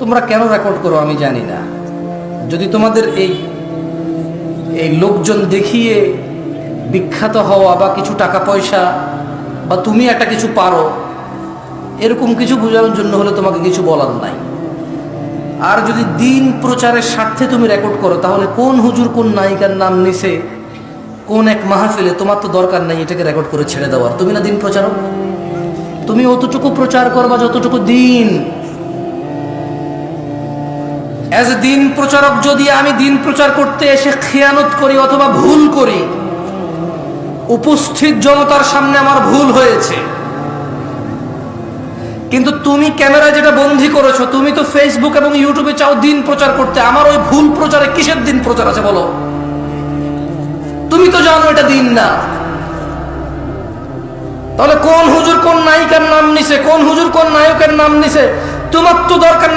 তোমরা কেন রেকর্ড করো আমি জানি না। যদি তোমাদের এই এই লোকজন দেখিয়ে বিখ্যাত হওয়া বা কিছু টাকা পয়সা বা তুমি একটা কিছু পারো, এরকম কিছু বোঝানোর জন্য হলে তোমাকে কিছু বলার নাই। আর যদি দিন প্রচারের স্বার্থে তুমি রেকর্ড করো, তাহলে কোন হুজুর, কোন নায়িকার নাম নিছে, কোন এক মাহফিলে, তোমার তো দরকার নাই এটাকে রেকর্ড করে ছেড়ে দেওয়ার। তুমি না দিন প্রচারক? তুমি অতটুকু প্রচার করবা যতটুকু দিন। অ্যাজ এ দিন প্রচারক, যদি আমি দিন প্রচার করতে এসে খেয়ানত করি অথবা ভুল করি, উপস্থিত জনতার সামনে আমার ভুল হয়েছে। কিন্তু তুমি ক্যামেরায় যেটা বন্দি করেছ, তুমি তো ফেসবুক এবং ইউটিউবে চাও দিন প্রচার করতে। আমার ওই ভুল প্রচারে কিসের দিন প্রচার আছে বলো? তুমি তো জানো এটা দিন না। তাহলে কোন হুজুর কোন নায়িকার নাম নিছে? কোন হুজুর কোন নায়কের নাম নিছে? তোমার তো দরকার